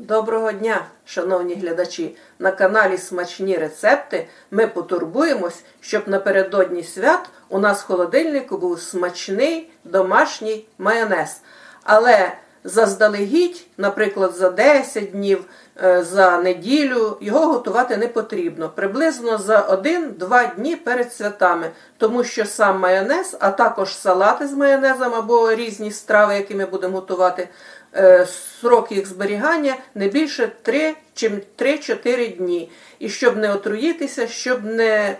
Доброго дня, шановні глядачі! На каналі Смачні рецепти ми потурбуємось, щоб напередодні свят у нас в холодильнику був смачний домашній майонез. Але заздалегідь, наприклад, за 10 днів, е, за неділю його готувати не потрібно. Приблизно за 1-2 дні перед святами, тому що сам майонез, а також салати з майонезом або різні страви, які ми будемо готувати, е, срок їх зберігання не більше 3 чим 3-4 дні. І щоб не отруїтися, щоб не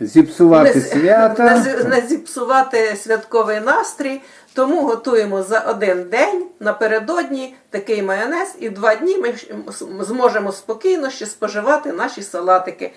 Зіпсувати свято. не, зіпсувати святковий настрій. Тому готуємо за один день напередодні такий майонез, і два дні ми зможемо спокійно ще споживати наші салатики.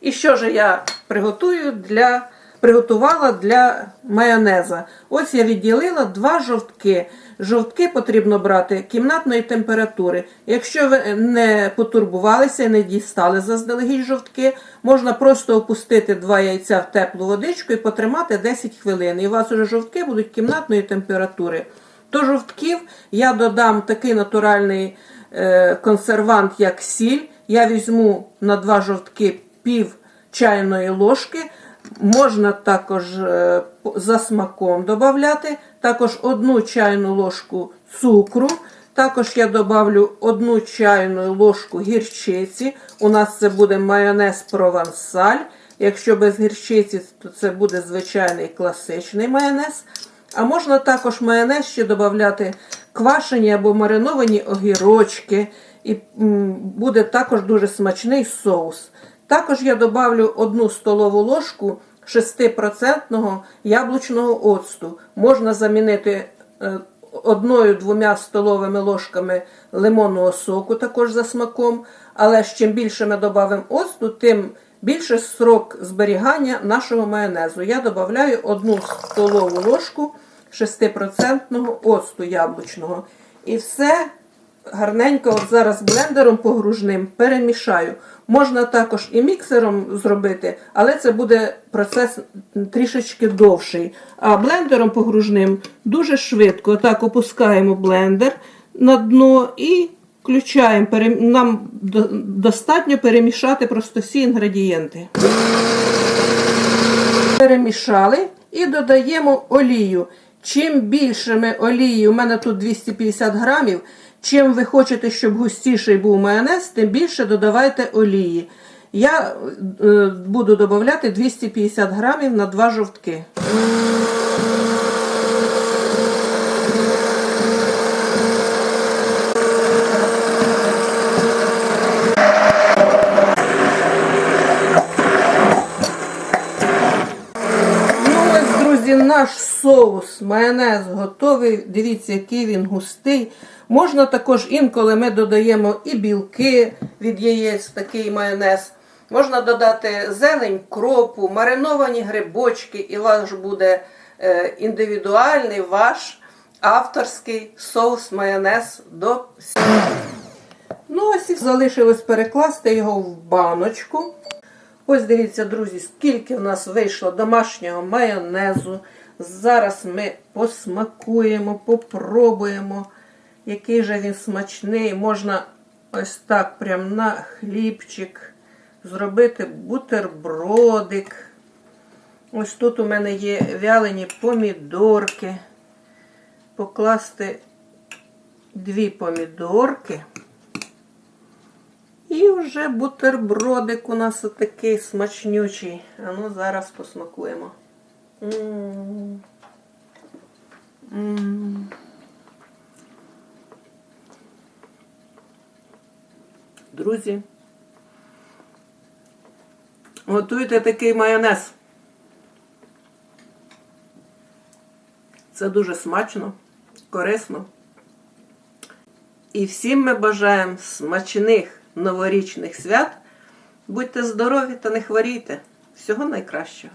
І що ж я приготую для, приготувала для майонеза? Ось я відділила два жовтки. Жовтки потрібно брати кімнатної температури. Якщо ви не потурбувалися і не дістали заздалегідь жовтки, можна просто опустити два яйця в теплу водичку і потримати 10 хвилин. І у вас уже жовтки будуть кімнатної температури. До жовтків я додам такий натуральний е, консервант, як сіль. Я візьму на два жовтки пів чайної ложки. Можна також е, за смаком додати, також одну чайну ложку цукру. Також я добавлю одну чайну ложку гірчиці. У нас це буде майонез провансаль. Якщо без гірчиці, то це буде звичайний класичний майонез. А можна також майонез ще додати квашені або мариновані огірочки. І буде також дуже смачний соус. Також я добавлю одну столову ложку 6% яблучного оцту. Можна замінити е, одною-двома столовими ложками лимонного соку, також за смаком. Але ж чим більше ми додамо оцту, тим більше срок зберігання нашого майонезу. Я додаю одну столову ложку 6% оцту яблучного. І все гарненько от зараз блендером погружним перемішаю. Можна також і міксером зробити, але це буде процес трішечки довший. А блендером погружним дуже швидко. Так опускаємо блендер на дно і включаємо. Нам достатньо перемішати просто всі інгредієнти. Перемішали і додаємо олію. Чим більше ми олії, у мене тут 250 грамів, чим ви хочете, щоб густіший був майонез, тим більше додавайте олії. Я е, буду додавати 250 грамів на два жовтки. Ну ось, друзі, наш соус, майонез готовий. Дивіться, який він густий. Можна також інколи ми додаємо і білки від яєць, такий майонез. Можна додати зелень, кропу, мариновані грибочки, і ж буде е, індивідуальний ваш авторський соус майонез до Ну, ось і залишилось перекласти його в баночку. Ось дивіться, друзі, скільки в нас вийшло домашнього майонезу. Зараз ми посмакуємо, попробуємо, який же він смачний. Можна ось так прям на хлібчик зробити бутербродик. Ось тут у мене є вялені помідорки. Покласти дві помідорки. І вже бутербродик у нас такий смачнючий. А ну зараз посмакуємо. Друзі, готуйте такий майонез. Це дуже смачно, корисно. І всім ми бажаємо смачних новорічних свят. Будьте здорові та не хворійте. Всього найкращого.